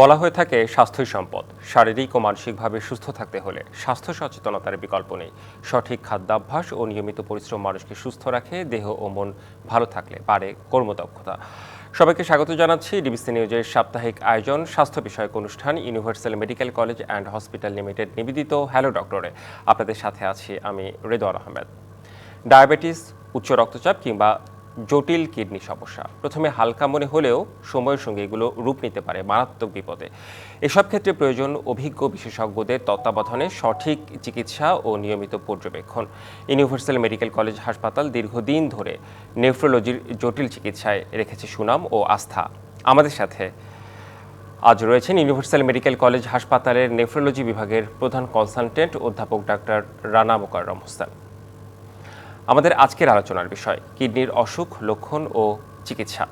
বলা হয়ে থাকে স্বাস্থ্যই সম্পদ। শারীরিক ও মানসিকভাবে সুস্থ থাকতে হলে স্বাস্থ্য সচেতনতার বিকল্প নেই। সঠিক খাদ্যাভ্যাস ও নিয়মিত পরিশ্রম মানুষকে সুস্থ রাখে, দেহ ও মন ভালো থাকলে বাড়ে কর্মদক্ষতা। সবাইকে স্বাগত জানাচ্ছি ডিবিসি নিউজের সাপ্তাহিক আয়োজন, স্বাস্থ্য বিষয়ক অনুষ্ঠান, universal medical college and hospital limited, নিবেদিত হ্যালো ডক্টরে। আপনাদের সাথে আছি আমি রেদওয়ার আহমেদ। ডায়াবেটিস, উচ্চ রক্তচাপ কিংবা জটিল কিডনি সমস্যা। প্রথমে হালকা মনে হলেও সময়ের সঙ্গে এগুলো রূপ নিতে পারে মারাত্মক বিপদে। এসব ক্ষেত্রে প্রয়োজন অভিজ্ঞ বিশেষজ্ঞদের তত্ত্বাবধানে সঠিক চিকিৎসা ও নিয়মিত পর্যবেক্ষণ। ইউনিভার্সাল মেডিকেল কলেজ হাসপাতাল দীর্ঘদিন ধরে নেফ্রোলজির জটিল চিকিৎসায় রেখেছে সুনাম ও আস্থা। আমাদের সাথে আজ রয়েছেন ইউনিভার্সাল মেডিকেল কলেজ হাসপাতালের নেফ্রোলজি বিভাগের প্রধান কনসালটেন্ট অধ্যাপক ডাক্তার রানা মোকাররম হোসেন। আমাদের আজকের আলোচনার বিষয় কিডনির অসুখ লক্ষণ ও চিকিৎসা।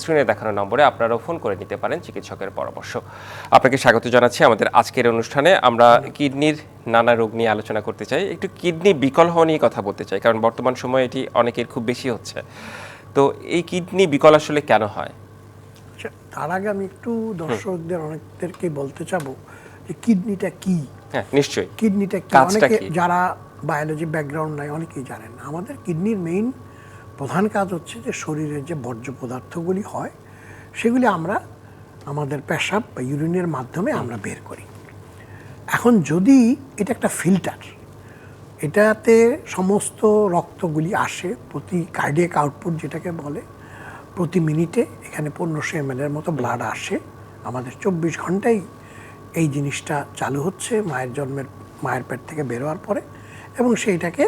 স্ক্রিনে দেখানো নম্বরে আপনারাও ফোন করে নিতে পারেন চিকিৎসকের পরামর্শ। আপনাকে স্বাগত জানাচ্ছি আমাদের আজকের অনুষ্ঠানে। আমরা কিডনির নানা রোগ নিয়ে আলোচনা করতে চাই। একটু কিডনি বিকল হওয়া নিয়ে কথা বলতে চাই কারণ বর্তমান সময়ে এটি অনেকের খুব বেশি হচ্ছে। তো এই কিডনি বিকল আসলে কেন হয়? আচ্ছা, তার আগে আমি একটু দর্শকদের অনেকদেরকে বলতে চাবো যে কিডনিটা কি? হ্যাঁ নিশ্চয়ই। কিডনিটা কি? অনেকে যারা বায়োলজি ব্যাকগ্রাউন্ড নাই, অনেকেই জানেন আমাদের কিডনির মেইন প্রধান কাজ হচ্ছে যে শরীরের যে বর্জ্য পদার্থগুলি হয়, সেগুলি আমরা আমাদের পেশাব বা ইউরিনের মাধ্যমে আমরা বের করি। এখন যদি এটা একটা ফিল্টার, এটাতে সমস্ত রক্তগুলি আসে প্রতি কার্ডিয়াক আউটপুট যেটাকে বলে, প্রতি মিনিটে এখানে পনেরোশো এম এর মতো ব্লাড আসে। আমাদের চব্বিশ ঘন্টাই এই জিনিসটা চালু হচ্ছে মায়ের জন্মের, মায়ের পেট থেকে বেরোয়ার পরে। এবং সেইটাকে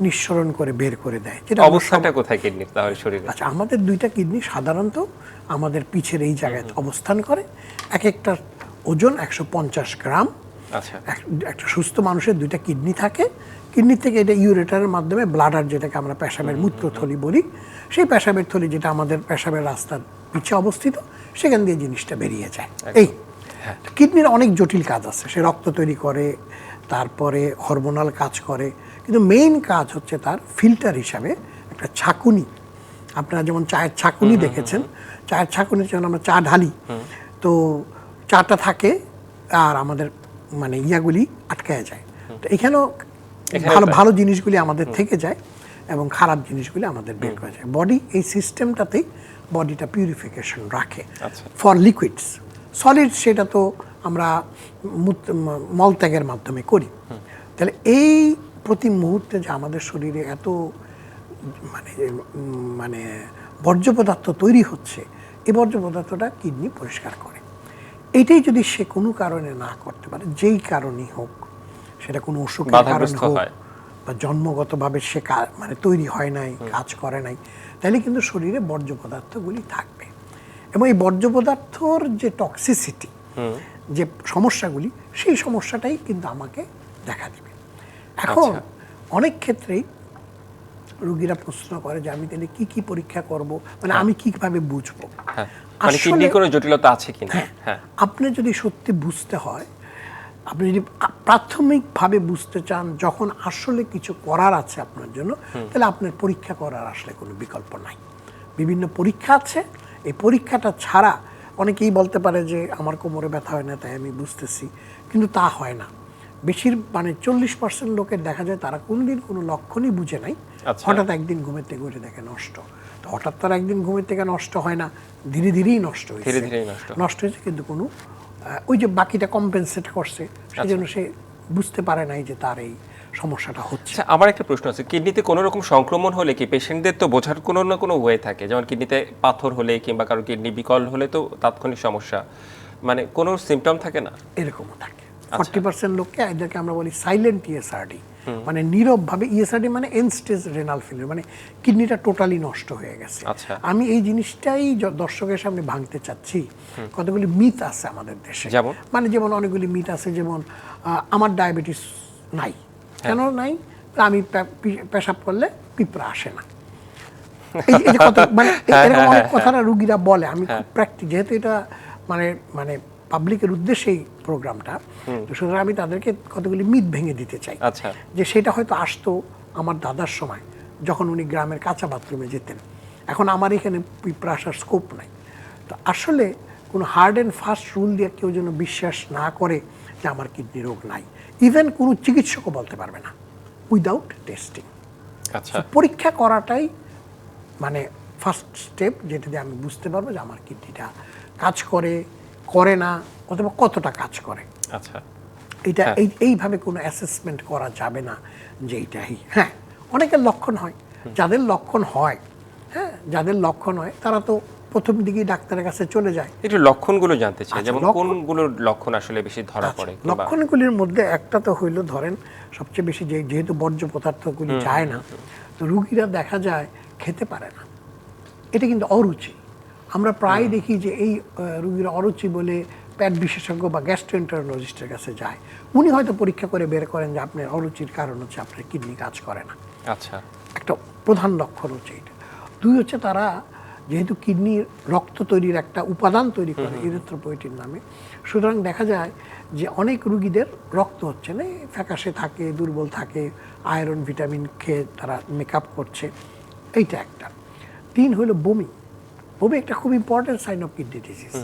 নিঃসরণ করে বের করে দেয়। যেটা অবস্থাটা কোথায় কিডনির তাহলে শরীরে? আচ্ছা আমাদের দুইটা কিডনি সাধারণত আমাদের পিছের এই জায়গায় অবস্থান করে। এক একটা ওজন একশো পঞ্চাশ গ্রাম। আচ্ছা। একটা সুস্থ মানুষের দুইটা কিডনি থাকে। কিডনি থেকে এটা ইউরেটারের মাধ্যমে ব্লাডার যেটাকে আমরা পেশাবের মূত্রথলি বলি সেই পেশাবের থলি যেটা আমাদের পেশাবের রাস্তার পিছে অবস্থিত সেখান দিয়ে জিনিসটা বেরিয়ে যায়। এই কিডনির অনেক জটিল কাজ আছে। সে রক্ত তৈরি করে তারপরে হরমোনাল কাজ করে। কিন্তু মেইন কাজ হচ্ছে তার ফিল্টার হিসাবে একটা ছাকুনি। আপনারা যেমন চায়ের ছাকুনি দেখেছেন চায়ের ছাকুনি যখন আমরা চা ঢালি। তো চাটা থাকে আর আমাদের মানে ইয়াগুলি আটকায় যায়। তো এখানেও ভালো ভালো জিনিসগুলি আমাদের থেকে যায় এবং খারাপ জিনিসগুলি আমাদের বের করে যায়। বডি এই সিস্টেমটাতেই বডিটা পিউরিফিকেশন রাখে। ফর লিকুইডস সলিড সেটা তো আমরা মলত্যাগের মাধ্যমে করি। তাহলে এই প্রতি মুহূর্তে যে আমাদের শরীরে এত মানে মানে বর্জ্য পদার্থ তৈরি হচ্ছে এই বর্জ্য পদার্থটা কিডনি পরিষ্কার করে। এটাই যদি সে কোনো কারণে না করতে পারে যেই কারণেই হোক সেটা কোনো অসুখের কারণে হোক বা জন্মগতভাবে সে মানে তৈরি হয় নাই কাজ করে নাই তাহলে কিন্তু শরীরে বর্জ্য পদার্থগুলি থাকবে। এবং এই বর্জ্য পদার্থর যে টক্সিসিটি যে সমস্যাগুলি সেই সমস্যাটাই কিন্তু আমাকে দেখা দিবে। এখন আচ্ছা। অনেক ক্ষেত্রেই রোগীরা প্রশ্ন করে যে আমি তাহলে কি কি পরীক্ষা করব? মানে আমি কীভাবে বুঝব? হ্যাঁ। মানে আসলে- কোনো জটিলতা আছে কিনা? হ্যাঁ। হ্যাঁ। আপনি যদি সত্যি বুঝতে হয় আপনি যদি প্রাথমিকভাবে বুঝতে চান যখন আসলে কিছু করার আছে আপনার জন্য তাহলে আপনার পরীক্ষা করার আসলে কোনো বিকল্প নাই। বিভিন্ন পরীক্ষা আছে এই পরীক্ষাটা ছাড়া অনেকেই বলতে পারে যে আমার কোমরে ব্যথা হয় না তাই আমি বুঝতেছি। কিন্তু তা হয় না। বেশির মানে চল্লিশ পার্সেন্ট লোকের দেখা যায় তারা কোনদিন কোনো লক্ষণই বুঝে নাই। আচ্ছা। হঠাৎ একদিন ঘুমের থেকে উঠে দেখে নষ্ট। তো হঠাৎ তো আর একদিন ঘুমের থেকে নষ্ট হয় না ধীরে ধীরেই নষ্ট হয়েছে। নষ্ট। হয়েছে কিন্তু কোনো ওই যে বাকিটা কম্পেনসেট করছে সেজন্য সে বুঝতে পারে নাই যে তার এই সমস্যাটা হচ্ছে। আচ্ছা আমার একটা প্রশ্ন আছে কিডনিতে কোনো রকম সংক্রমণ হলে কি পেশেন্টদের তো বোঝার কোনো না কোনো ওয়ে থাকে? যেমন কিডনিতে পাথর হলে কিংবা কারও কিডনি বিকল হলে তো তাৎক্ষণিক সমস্যা। মানে কোনো সিমটম থাকে না? এরকমও থাকে। ফর্টি পার্সেন্ট লোককে এদেরকে আমরা বলি সাইলেন্ট ইএসআরডি মানে নীরবভাবে ইএসআরডি মানে এন স্টেজ রেনাল ফেলিয়ার মানে কিডনিটা টোটালি নষ্ট হয়ে গেছে। আচ্ছা। আমি এই জিনিসটাই দর্শকের সামনে ভাঙতে চাচ্ছি। কতগুলি মিথ আছে আমাদের দেশে। যেমন? মানে যেমন অনেকগুলি মিথ আছে যেমন আমার ডায়াবেটিস নাই। কেন নাই? আমি পেশাব করলে পিঁপড়া আসে না। এই এই যে কত মানে এরকম অনেক কথাটা রুগীরা বলে। আমি প্র্যাকটিস যেহেতু এটা মানে মানে পাবলিকের উদ্দেশ্যেই প্রোগ্রামটা তো সুতরাং আমি তাদেরকে কতগুলি মিথ ভেঙে দিতে চাই। আচ্ছা। যে সেটা হয়তো আসতো আমার দাদার সময় যখন উনি গ্রামের কাঁচা বাথরুমে যেতেন। এখন আমার এখানে পিঁপড়া আসার স্কোপ নাই। তো আসলে কোনো হার্ড অ্যান্ড ফাস্ট রুল দিয়ে কেউ যেন বিশ্বাস না করে যে আমার কিডনি রোগ নাই। ইভেন কোনো চিকিৎসকও বলতে পারবে না উইদাউট টেস্টিং আচ্ছা। পরীক্ষা করাটাই মানে ফার্স্ট স্টেপ যেটা দিয়ে আমি বুঝতে পারব যে আমার কিডনিটা কাজ করে করে না অথবা কতটা কাজ করে। আচ্ছা। এটা হ্যাঁ। এই এইভাবে কোনো অ্যাসেসমেন্ট করা যাবে না যে এইটাই। হ্যাঁ অনেকের লক্ষণ হয়। যাদের লক্ষণ হয় হ্যাঁ যাদের লক্ষণ হয় তারা তো প্রথম দিকেই ডাক্তারের কাছে চলে যায়। একটু লক্ষণগুলো জানতে চাই আচ্ছা, যেমন কোনগুলোর লক্ষণ আসলে বেশি ধরা পড়ে লক্ষণগুলির মধ্যে একটা তো হইল ধরেন সবচেয়ে বেশি যে যেহেতু বর্জ্য পদার্থগুলি যায় না তো রুগীরা দেখা যায় খেতে পারে না। এটা কিন্তু অরুচি। আমরা প্রায় দেখি যে এই রুগীরা অরুচি বলে পেট বিশেষজ্ঞ বা গ্যাস্ট্রোএন্টারোলজিস্টের কাছে যায়। উনি হয়তো পরীক্ষা করে বের করেন যে আপনার অরুচির কারণ হচ্ছে আপনার কিডনি কাজ করে না। আচ্ছা। একটা প্রধান লক্ষণ হচ্ছে এটা। দুই হচ্ছে তারা যেহেতু কিডনির রক্ত তৈরির একটা উপাদান তৈরি করে ইরিথ্রোপোয়েটিন নামে। সুতরাং দেখা যায় যে অনেক রুগীদের রক্ত হচ্ছে না ফ্যাকাশে থাকে দুর্বল থাকে আয়রন ভিটামিন খেয়ে তারা মেকআপ করছে এইটা একটা। তিন হলো বমি। বমি একটা খুব important sign of kidney disease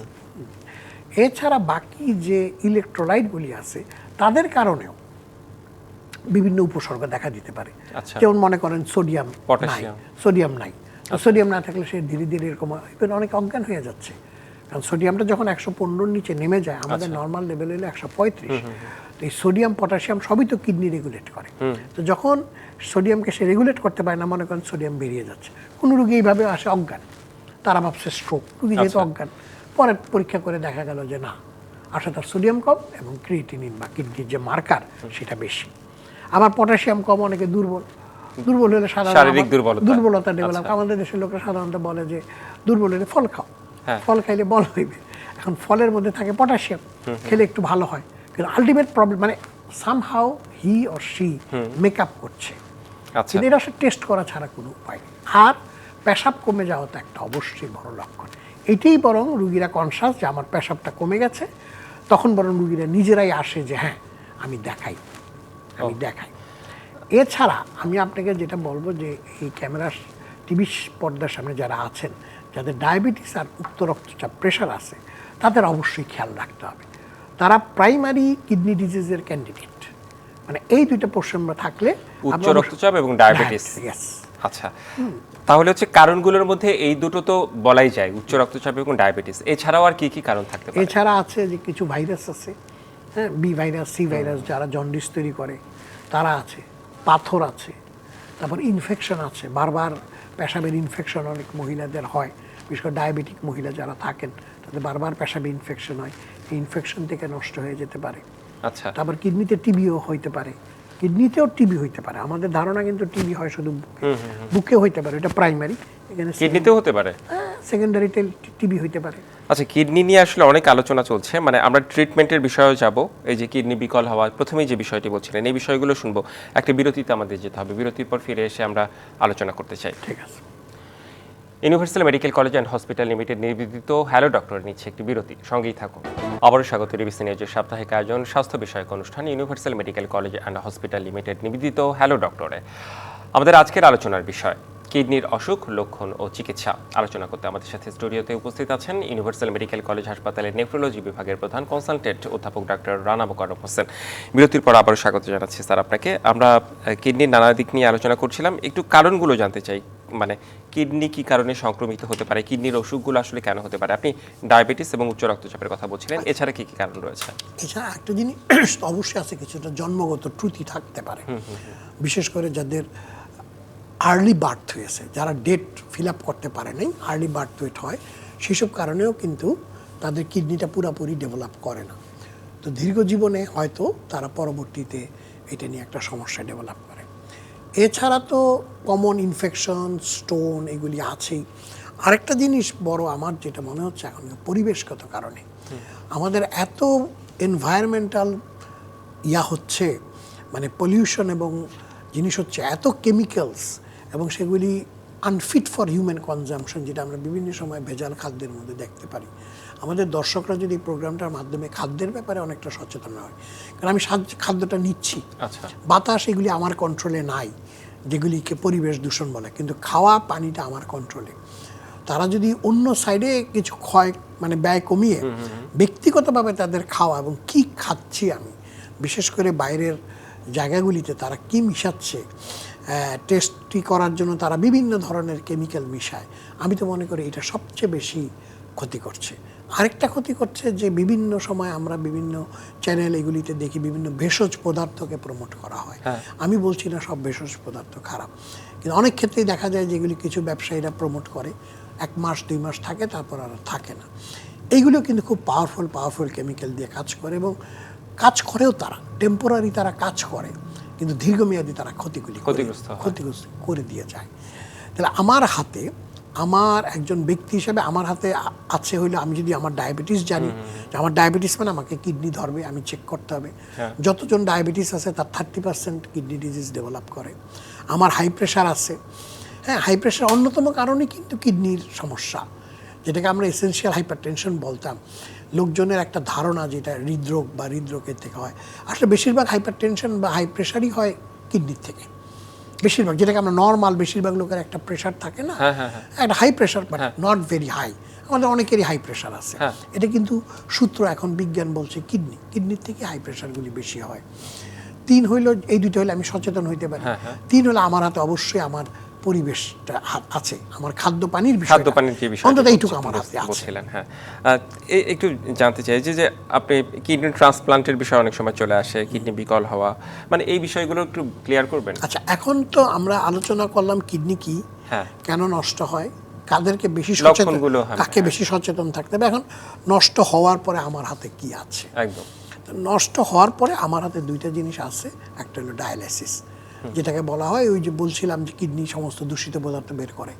এছাড়া বাকি যে ইলেকট্রোলাইটগুলি আছে তাদের কারণেও বিভিন্ন উপসর্গ দেখা দিতে পারে। আচ্ছা। যেমন মনে করেন সোডিয়াম নাই। সোডিয়াম নাই। সোডিয়াম না থাকলে সে ধীরে ধীরে এরকম ইভেন অনেক অজ্ঞান হয়ে যাচ্ছে। কারণ সোডিয়ামটা যখন একশো পনেরোর নিচে নেমে যায় আমাদের আচ্ছা। নর্মাল লেভেল হলো একশো পঁয়ত্রিশ। তো এই সোডিয়াম পটাশিয়াম সবই তো কিডনি রেগুলেট করে। তো যখন সোডিয়ামকে সে রেগুলেট করতে পারে না মনে করেন সোডিয়াম বেরিয়ে যাচ্ছে। কোনো রুগী এইভাবে আসে অজ্ঞান। তারা ভাবছে স্ট্রোক রুগী যেহেতু আচ্ছা। অজ্ঞান। পরে পরীক্ষা করে দেখা গেল যে না আসলে তার সোডিয়াম কম এবং ক্রিয়েটিনিন বা কিডনির যে মার্কার সেটা বেশি। আবার পটাশিয়াম কম অনেকে দুর্বল। দুর্বল হলে শারীরিক দুর্বলতা। দুর্বলতা ডেভেলপ আচ্ছা। আমাদের দেশের লোকরা সাধারণত বলে যে দুর্বল হলে ফল খাও। হ্যাঁ। ফল খাইলে বল হইবে। এখন ফলের মধ্যে থাকে পটাশিয়াম। খেলে একটু ভালো হয়। কিন্তু আলটিমেট প্রবলেম মানে somehow he or she make up করছে। আচ্ছা। কিন্তু এটা আসলে টেস্ট করা ছাড়া কোনো উপায় নেই। আর পেশাব কমে যাওয়া তো একটা অবশ্যই বড় লক্ষণ। এটাই বরং রুগীরা কনসাস যে আমার পেশাবটা কমে গেছে। তখন বরং রুগীরা নিজেরাই আসে যে হ্যাঁ আমি দেখাই। আমি দেখাই। এছাড়া আমি আপনাকে যেটা বলব যে এই ক্যামেরা টিভি পর্দার সামনে যারা আছেন যাদের ডায়াবেটিস আর উচ্চ রক্তচাপ প্রেশার আছে তাদের অবশ্যই খেয়াল রাখতে হবে। তারা প্রাইমারি কিডনি ডিজিজের ক্যান্ডিডেট মানে এই দুইটা প্রসঙ্গ থাকলে উচ্চ রক্তচাপ এবং ডায়াবেটিস। আচ্ছা। তাহলে হচ্ছে কারণগুলোর মধ্যে এই দুটো তো বলাই যায় উচ্চ রক্তচাপ এবং ডায়াবেটিস। এছাড়াও আর কি কি কারণ থাকতে পারে? এছাড়া আছে যে কিছু ভাইরাস আছে হ্যাঁ বি ভাইরাস সি ভাইরাস যারা জন্ডিস তৈরি করে তারা আছে। পাথর আছে তারপর ইনফেকশন আছে। বারবার পেশাবের ইনফেকশন অনেক মহিলাদের হয় বিশেষ করে ডায়াবেটিক মহিলা যারা থাকেন তাদের বারবার পেশাবে ইনফেকশন হয়। এই ইনফেকশন থেকে নষ্ট হয়ে যেতে পারে। আচ্ছা। তারপর কিডনিতে টিবিও হইতে পারে। কিডনিতেও টিবি হইতে পারে। আমাদের ধারণা কিন্তু টিবি হয় শুধু বুকে। বুকে হইতে পারে এটা প্রাইমারি এখানে কিডনিতেও হতে পারে? সেকেন্ডারি টিবি হইতে পারে। আচ্ছা কিডনি নিয়ে আসলে অনেক আলোচনা চলছে। মানে আমরা ট্রিটমেন্টের বিষয়েও যাব। এই যে কিডনি বিকল হওয়া প্রথমেই যে বিষয়টি বলছিলেন এই বিষয়গুলো শুনব। একটা বিরতিতে আমাদের যেতে হবে। বিরতির পর ফিরে এসে আমরা আলোচনা করতে চাই। ঠিক আছে। Universal medical college and hospital limited নিবেদিত হ্যালো ডক্টর নিচ্ছে একটি বিরতি। সঙ্গেই থাকুন। আবারও স্বাগত রিবিসি নিউজের সাপ্তাহিক আয়োজন স্বাস্থ্য বিষয়ক অনুষ্ঠান universal medical college and hospital limited নিবেদিত হ্যালো ডক্টরে। আমাদের আজকের আলোচনার বিষয় কিডনির অসুখ লক্ষণ ও চিকিৎসা। আলোচনা করতে আমাদের সাথে স্টুডিওতে উপস্থিত আছেন ইউনিভার্সাল মেডিকেল কলেজ হাসপাতালের নেফ্রোলজি বিভাগের প্রধান কনসালটেন্ট অধ্যাপক ডক্টর রানা মোকাররম হোসেন। বিরতির পর আবারও স্বাগত জানাচ্ছি স্যার আপনাকে। আমরা কিডনির নানা দিক নিয়ে আলোচনা করছিলাম। একটু কারণগুলো জানতে চাই। মানে কিডনি কি কারণে সংক্রমিত হতে পারে? কিডনির অসুখগুলো আসলে কেন হতে পারে? আপনি ডায়াবেটিস এবং উচ্চ রক্তচাপের কথা বলছিলেন। এছাড়া কি কি কারণ রয়েছে? এছাড়া একটা জিনিস অবশ্যই আছে কিছুটা জন্মগত ত্রুটি থাকতে পারে। বিশেষ করে যাদের আর্লি বার্থ হয়েছে। যারা ডেট ফিল আপ করতে পারে নাই আর্লি বার্থ ওয়েট হয় সেসব কারণেও কিন্তু তাদের কিডনিটা পুরোপুরি ডেভেলপ করে না। তো দীর্ঘ জীবনে হয়তো তারা পরবর্তীতে এটা নিয়ে একটা সমস্যা ডেভেলপ করে। এছাড়া তো কমন ইনফেকশন স্টোন এগুলি আছেই। আরেকটা জিনিস বড় আমার যেটা মনে হচ্ছে এখন পরিবেশগত কারণে। আমাদের এত এনভায়রনমেন্টাল ইয়া হচ্ছে মানে পলিউশন এবং জিনিস হচ্ছে এত কেমিক্যালস এবং সেগুলি আনফিট ফর হিউম্যান কনজামশন যেটা আমরা বিভিন্ন সময় ভেজাল খাদ্যের মধ্যে দেখতে পারি। আমাদের দর্শকরা যদি এই প্রোগ্রামটার মাধ্যমে খাদ্যের ব্যাপারে অনেকটা সচেতন হয়। কারণ আমি খাদ্যটা নিচ্ছি। আচ্ছা। বাতাস এগুলি আমার কন্ট্রোলে নাই যেগুলিকে পরিবেশ দূষণ বলে। কিন্তু খাওয়া পানিটা আমার কন্ট্রোলে তারা যদি অন্য সাইডে কিছু ক্ষয় মানে ব্যয় কমিয়ে ব্যক্তিগতভাবে তাদের খাওয়া এবং কি খাচ্ছি আমি বিশেষ করে বাইরের জায়গাগুলিতে তারা কি মিশাচ্ছে টেস্টি করার জন্য তারা বিভিন্ন ধরনের কেমিক্যাল মিশায়। আমি তো মনে করি এটা সবচেয়ে বেশি ক্ষতি করছে। আরেকটা ক্ষতি করছে যে বিভিন্ন সময় আমরা বিভিন্ন চ্যানেল এগুলিতে দেখি বিভিন্ন ভেষজ পদার্থকে প্রমোট করা হয়। আমি বলছি না সব ভেষজ পদার্থ খারাপ। কিন্তু অনেক ক্ষেত্রেই দেখা যায় যেগুলি কিছু ব্যবসায়ীরা প্রমোট করে। এক মাস দুই মাস থাকে তারপর আর থাকে না। এইগুলো কিন্তু খুব পাওয়ারফুল পাওয়ারফুল কেমিক্যাল দিয়ে কাজ করে এবং কাজ করেও তারা। টেম্পোরারি তারা কাজ করে। কিন্তু দীর্ঘমেয়াদী তারা ক্ষতিগুলি ক্ষতিগ্রস্ত ক্ষতিগ্রস্ত করে দিয়ে যায়। তাহলে আমার হাতে আমার একজন ব্যক্তি হিসেবে আমার হাতে আছে হইলে আমি যদি আমার ডায়াবেটিস জানি যে আমার ডায়াবেটিস মানে আমাকে কিডনি ধরবে আমি চেক করতে হবে। যতজন ডায়াবেটিস আছে তার thirty percent kidney disease develop করে। আমার হাই প্রেশার আছে। হ্যাঁ হাই প্রেশার অন্যতম কারণে কিন্তু কিডনির সমস্যা। যেটাকে আমরা এসেনশিয়াল হাইপারটেনশন বলতাম। লোকজনের একটা ধারণা যেটা হৃদরোগ বা হৃদরোগের থেকে হয়। আসলে বেশিরভাগ হাইপারটেনশন বা হাই প্রেশারই হয় কিডনির থেকে। বেশিরভাগ যেটাকে আমরা নর্মাল বেশিরভাগ লোকের একটা প্রেশার থাকে না? একটা high pressure but not very high আমাদের অনেকেরই হাই প্রেশার আছে। হ্যাঁ। এটা কিন্তু সূত্র এখন বিজ্ঞান বলছে কিডনি। কিডনির থেকে হাই প্রেশারগুলি বেশি হয়। তিন হইল এই দুটো হলে আমি সচেতন হইতে পারি। হ্যাঁ, তিন হলো আমার হাতে অবশ্যই আমার পরিবেশটা আছে। আমার খাদ্য পানির বিষয় খাদ্য পানির যে বিষয় অন্তত এইটুকু আমার হাতে আছে। হ্যাঁ একটু জানতে চাই যে যে আপনি কিডনি ট্রান্সপ্লান্টের বিষয়ে অনেক সময় চলে আসে কিডনি বিকল হওয়া মানে এই বিষয়গুলো একটু ক্লিয়ার করবেন? আচ্ছা এখন তো আমরা আলোচনা করলাম কিডনি কি হ্যাঁ। কেন নষ্ট হয় কাদেরকে বেশি সচেতন হ্যাঁ, কাকে বেশি সচেতন থাকতে হবে এখন নষ্ট হওয়ার পরে আমার হাতে কি আছে? একদম। নষ্ট হওয়ার পরে আমার হাতে দুইটা জিনিস আছে একটা হলো ডায়ালাইসিস যেটাকে বলা হয় ওই যে বলছিলাম যে কিডনি সমস্ত দূষিত পদার্থ বের করে।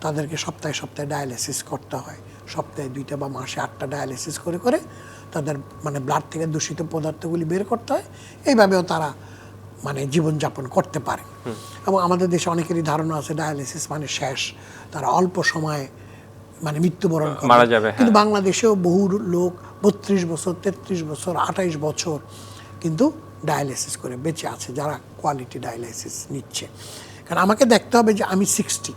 তাদেরকে সপ্তাহে সপ্তাহে ডায়ালাইসিস করতে হয়। সপ্তাহে দুইটা বা মাসে আটটা ডায়ালাইসিস করে করে তাদের মানে ব্লাড থেকে দূষিত পদার্থগুলি বের করতে হয়। এইভাবেও তারা মানে জীবনযাপন করতে পারে। এবং আমাদের দেশে অনেকেরই ধারণা আছে ডায়ালিসিস মানে শেষ। তারা অল্প সময়ে মানে মৃত্যুবরণ করে। মারা যাবে, হ্যাঁ। কিন্তু বাংলাদেশেও বহু লোক বত্রিশ বছর তেত্রিশ বছর আঠাইশ বছর কিন্তু ডায়ালিসিস করে বেঁচে আছে যারা কোয়ালিটি ডায়ালিসিস নিচ্ছে। কারণ আমাকে দেখতে হবে যে আমি সিক্সটি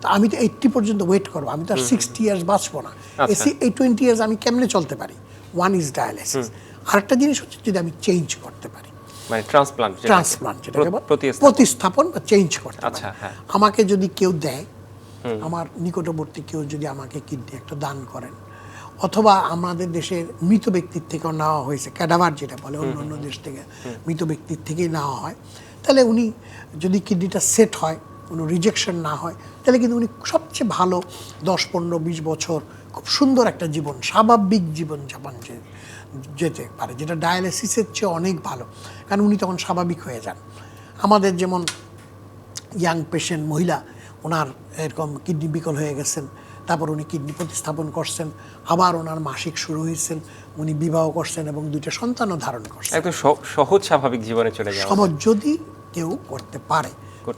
তো আমি তো এইট্টি পর্যন্ত ওয়েট করব আমি তো আর সিক্সটি ইয়ার্স বাঁচবো না। আচ্ছা। এসি এই টোয়েন্টি ইয়ার্স আমি কেমনে চলতে পারি? ওয়ান ইজ ডায়ালিসিস আরেকটা জিনিস হচ্ছে যদি আমি চেঞ্জ করতে পারি। মানে ট্রান্সপ্লান্ট ট্রান্সপ্লান্ট যেটাকে বলে, প্রতিস্থাপন। প্রতিস্থাপন বা চেঞ্জ করতে আচ্ছা, হ্যাঁ। আমাকে যদি কেউ দেয় আমার নিকটবর্তী কেউ যদি আমাকে কিডনি একটা দান করেন অথবা আমাদের দেশের মৃত ব্যক্তির থেকেও নেওয়া হয়েছে ক্যাডাভার যেটা বলে অন্য অন্য দেশ থেকে মৃত ব্যক্তির থেকেই নেওয়া হয়। তাহলে উনি যদি কিডনিটা সেট হয় কোনো রিজেকশন না হয় তাহলে কিন্তু উনি সবচেয়ে ভালো দশ পনেরো বিশ বছর খুব সুন্দর একটা জীবন স্বাভাবিক জীবন যাপন যে যেতে পারে যেটা ডায়ালিসিসের চেয়ে অনেক ভালো। কারণ উনি তখন স্বাভাবিক হয়ে যান। আমাদের যেমন ইয়াং পেশেন্ট মহিলা ওনার এরকম কিডনি বিকল হয়ে গেছেন তারপর উনি কিডনি প্রতিস্থাপন করছেন আবার ওনার মাসিক শুরু হয়েছেন উনি বিবাহ করছেন এবং দুইটা সন্তানও ধারণ করছেন। একদম সহজ স্বাভাবিক জীবনে চলে যাওয়া। সমাজ যদি কেউ করতে পারে।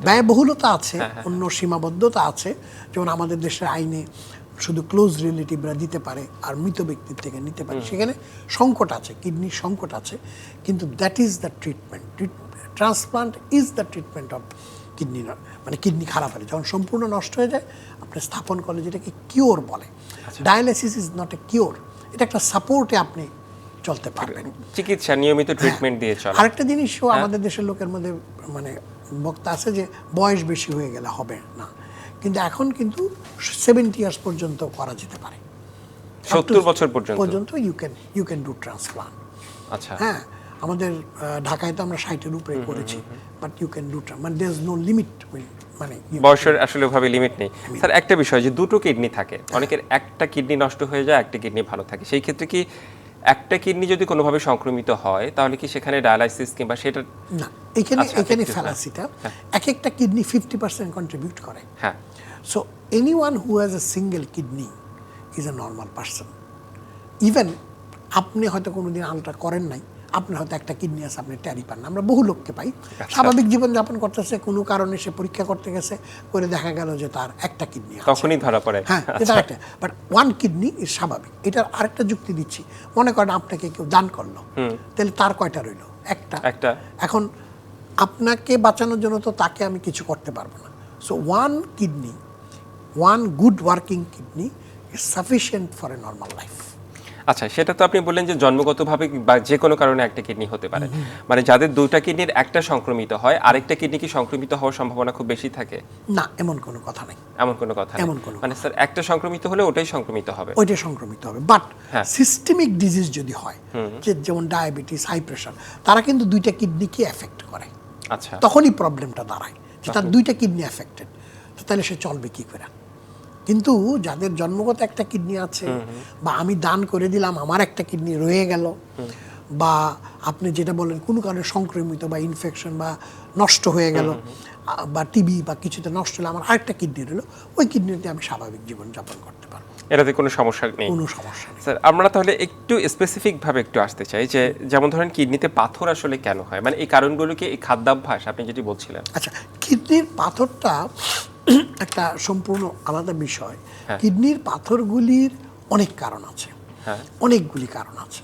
ব্যয়বহুলতা আছে অন্য সীমাবদ্ধতা আছে। যেমন আমাদের দেশের আইনে শুধু ক্লোজ রিলেটিভরা দিতে পারে আর মৃত ব্যক্তির থেকে নিতে পারে। সেখানে সংকট আছে কিডনির সংকট আছে কিন্তু that is the treatment transplant is the treatment of kidney মানে কিডনি খারাপ হলে। যখন সম্পূর্ণ নষ্ট হয়ে যায় আপনি স্থাপন করলে যেটাকে কিওর বলে। Dialysis is not a cure এটা একটা সাপোর্টে আপনি চলতে পারবেন। চিকিৎসা নিয়মিত ট্রিটমেন্ট দিয়ে চলে। আরেকটা জিনিসও আমাদের দেশের লোকের মধ্যে মানে বক্তা আছে যে বয়স বেশি হয়ে গেলে হবে না। কিন্তু এখন কিন্তু সেভেন্টি ইয়ার্স পর্যন্ত করা যেতে পারে। সত্তর বছর পর্যন্ত? পর্যন্ত you can you can do transplant আচ্ছা। হ্যাঁ। আমাদের ঢাকায় তো আমরা ষাটের উপরে করেছি বাট ইউ ক্যান ডু মানে দের ইজ নো লিমিট মানে বয়সের আসলে ওভাবে লিমিট নেই। স্যার একটা বিষয় যে দুটো কিডনি থাকে অনেকের একটা কিডনি নষ্ট হয়ে যায় একটা কিডনি ভালো থাকে। সেই ক্ষেত্রে কি একটা কিডনি যদি কোনোভাবে সংক্রমিত হয় তাহলে কি সেখানে ডায়ালাইসিস কিংবা সেটা না এখানে আচ্ছা, এখানে হ্যাঁ। ফ্যালাসিটা এক একটা কিডনি ফিফটি পার্সেন্ট কন্ট্রিবিউট করে। হ্যাঁ। So anyone who has a single kidney is a normal person. Even আপনি হয়তো কোনোদিন আলট্রা করেন নাই আপনার হয়তো একটা কিডনি আছে আপনি ট্যারি পান না। আমরা বহু লোককে পাই। স্বাভাবিক জীবনযাপন করতেছে কোনো কারণে সে পরীক্ষা করতে গেছে করে দেখা গেল যে তার একটা কিডনি তখনই ধরা পড়ে। হ্যাঁ এটা একটা। বাট ওয়ান কিডনি ইজ স্বাভাবিক। এটার আরেকটা যুক্তি দিচ্ছি। মনে করেন আপনাকে কেউ দান করল। তাহলে তার কয়টা রইল? একটা। একটা। এখন আপনাকে বাঁচানোর জন্য তো তাকে আমি কিছু করতে পারব না। So one kidney one good working kidney is sufficient for a normal life আচ্ছা সেটা তো আপনি বললেন যে জন্মগতভাবে বা যে কোনো কারণে একটা কিডনি হতে পারে। মানে যাদের দুইটা কিডনির একটা সংক্রমিত হয় আরেকটা কিডনি কি সংক্রমিত হওয়ার সম্ভাবনা খুব বেশি থাকে? না এমন কোনো কথা নেই। এমন কোনো কথা এমন কোনো মানে স্যার একটা সংক্রমিত হলে ওটাই সংক্রমিত হবে? ওইটা সংক্রমিত হবে। বাট। সিস্টেমিক ডিজিজ যদি হয় যে যেমন ডায়াবেটিস হাই প্রেশার তারা কিন্তু দুইটা কিডনিকে এফেক্ট করে। আচ্ছা। তখনই প্রবলেমটা দাঁড়ায় যে তার দুইটা কিডনি অ্যাফেক্টেড তো তাহলে সে চলবে কি করে? কিন্তু যাদের জন্মগত একটা কিডনি আছে বা আমি দান করে দিলাম আমার একটা কিডনি রয়ে গেল বা আপনি যেটা বলেন কোনো কারণে সংক্রমিত বা ইনফেকশন বা নষ্ট হয়ে গেল বা টিবি বা কিছুতে নষ্ট হলে আমার আরেকটা কিডনি রইল ওই কিডনিতে আমি স্বাভাবিক জীবনযাপন করতে পারব। এটাতে কোনো সমস্যা নেই। কোনো সমস্যা স্যার আমরা তাহলে একটু স্পেসিফিকভাবে একটু আসতে চাই যে যেমন ধরেন কিডনিতে পাথর আসলে কেন হয়? মানে এই কারণগুলোকে এই খাদ্যাভ্যাস আপনি যেটি বলছিলেন। আচ্ছা কিডনির পাথরটা একটা সম্পূর্ণ আলাদা বিষয়। হ্যাঁ। কিডনির পাথরগুলির অনেক কারণ আছে। হ্যাঁ। অনেকগুলি কারণ আছে।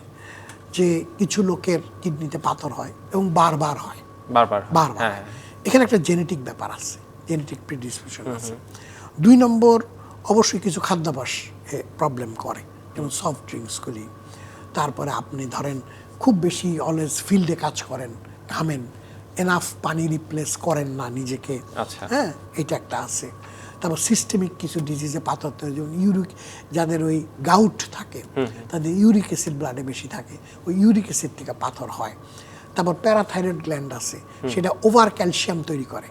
যে কিছু লোকের কিডনিতে পাথর হয় এবং বারবার হয়। বারবার বারবার হ্যাঁ। এখানে একটা জেনেটিক ব্যাপার আছে। জেনেটিক প্রিডিসপিউশন আছে। দুই নম্বর অবশ্যই কিছু খাদ্যাভ্যাস প্রবলেম করে। যেমন সফট ড্রিঙ্কসগুলি তারপরে আপনি ধরেন খুব বেশি অলওয়েজ ফিল্ডে কাজ করেন ঘামেন। এনাফ পানি রিপ্লেস করেন না নিজেকে। আচ্ছা। হ্যাঁ এটা একটা আছে। তারপর সিস্টেমিক কিছু ডিজিজে পাথর তৈরি যেমন ইউরিক যাদের ওই গাউট থাকে তাদের ইউরিক অ্যাসিড ব্লাডে বেশি থাকে ওই ইউরিক অ্যাসিড থেকে পাথর হয়। তারপর প্যারাথাইরয়েড গ্ল্যান্ড আছে সেটা ওভার ক্যালসিয়াম তৈরি করে।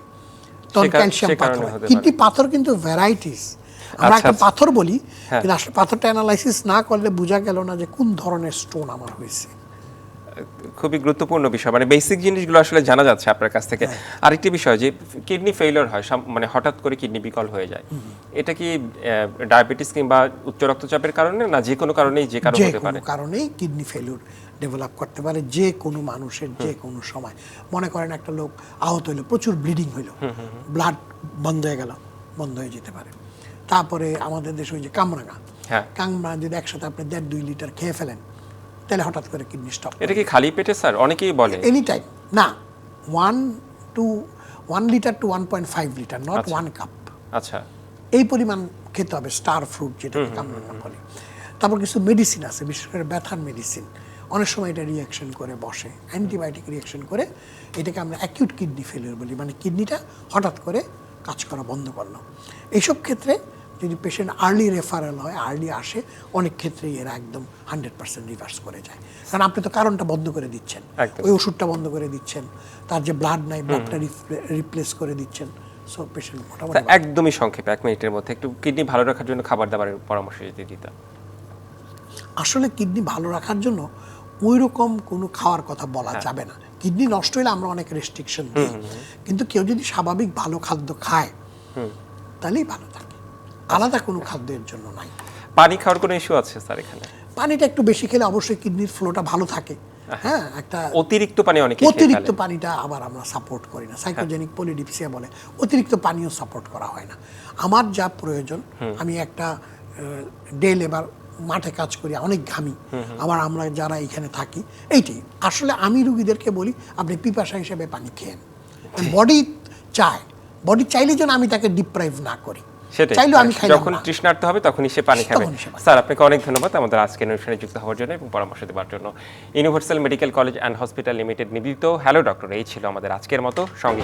তখন ক্যালসিয়াম পাথর হয়। কিডনি পাথর কিন্তু ভ্যারাইটিস আমরা আচ্ছা, একটা আচ্ছা। পাথর বলি হ্যাঁ। কিন্তু আসলে পাথরটা অ্যানালাইসিস না করলে বোঝা গেল না যে কোন ধরনের স্টোন আমার হয়েছে। খুবই গুরুত্বপূর্ণ বিষয়। মানে বেসিক জিনিসগুলো আসলে জানা যাচ্ছে আপনার কাছ থেকে। আরেকটি বিষয় যে কিডনি ফেইলিওর হয় মানে হঠাৎ করে কিডনি বিকল হয়ে যায়। এটা কি ডায়াবেটিস কিংবা উচ্চ রক্তচাপের কারণে না যে কোনো কারণেই যে কারণ হতে পারে? কারণেই কিডনি ফেলিউর ডেভেলপ করতে পারে যে কোনো মানুষের যে কোনো সময়। মনে করেন একটা লোক আহত হইল প্রচুর ব্লিডিং হইল। ব্লাড বন্ধ হয়ে গেল বন্ধ হয়ে যেতে পারে। তারপরে আমাদের দেশে ওই যে কামরাঙা। হ্যাঁ। কামরাঙা যদি একসাথে আপনি দেড় দুই লিটার খেয়ে ফেলেন তাহলে হঠাৎ করে কিডনি স্টপ এটা কি খালি পেটে স্যার? অনেকেই বলে। এনি টাইম না one two one litre two one point five litre not. One cup আচ্ছা। এই পরিমাণ খেতে হবে স্টার ফ্রুট যেটাকে কামরাঙা বলে। তারপর কিছু মেডিসিন আছে বিশেষ করে ব্যথার মেডিসিন অনেক সময় এটা রিয়াকশন করে বসে। অ্যান্টিবায়োটিক রিয়াকশন করে এটাকে আমরা অ্যাকিউট কিডনি ফেলিয়ার বলি। মানে কিডনিটা হঠাৎ করে কাজ করা বন্ধ করল। এইসব ক্ষেত্রে যদি পেশেন্ট আর্লি রেফারেল হয় আর্লি আসে অনেক ক্ষেত্রেই এরা একদম হান্ড্রেড পার্সেন্ট রিভার্স করে যায়। কারণ আপনি তো কারণটা বন্ধ করে দিচ্ছেন। ওই ওষুধটা বন্ধ করে দিচ্ছেন। তার যে ব্লাড নাই ব্লাডটা রিপ্লেস করে দিচ্ছেন। সো পেশেন্ট মোটামুটি একদমই সংক্ষেপে এক মিনিটের মধ্যে। একটু কিডনি ভালো রাখার জন্য খাবার দাবারের পরামর্শ যদি দিতাম আসলে কিডনি ভালো রাখার জন্য ওই রকম কোনো খাওয়ার কথা বলা যাবে না। কিডনি নষ্ট হলে আমরা অনেক রেস্ট্রিকশন দিই। কিন্তু কেউ যদি স্বাভাবিক ভালো খাদ্য খায় তাহলেই ভালো থাকে আলাদা কোনো খাদ্যের জন্য নাই। পানি খাওয়ার কোনো ইস্যু আছে স্যার এখানে? পানিটা একটু বেশি খেলে অবশ্যই কিডনির ফ্লোটা ভালো থাকে। হ্যাঁ একটা অতিরিক্ত পানি অনেকে অতিরিক্ত পানিটা আবার আমরা সাপোর্ট করি না। সাইকোজেনিক পলিডিপসিয়া বলে অতিরিক্ত পানিও সাপোর্ট করা হয় না। আমার যা প্রয়োজন আমি একটা ডে লেবার মাঠে কাজ করি অনেক ঘামি। আবার আমরা যারা এখানে থাকি এইটি আসলে আমি রুগীদেরকে বলি আপনি পিপাসা হিসেবে পানি খেয়েন। বডি চায়। বডি চাইলে যেন আমি তাকে ডিপ্রাইভ না করি। সেটাই। চাইলেও আমি খাই যখন। তৃষ্ণার্ত হবে তখনই সে পানি খাবে। স্যার আপনাকে অনেক ধন্যবাদ। আমাদের আজকের অনুষ্ঠানে যুক্ত হওয়ার জন্য এবং পরামর্শ দেওয়ার জন্য। Universal medical college and hospital limited নিবেদিত। হ্যালো ডক্টর এই ছিল আমাদের আজকের মতো সঙ্গে।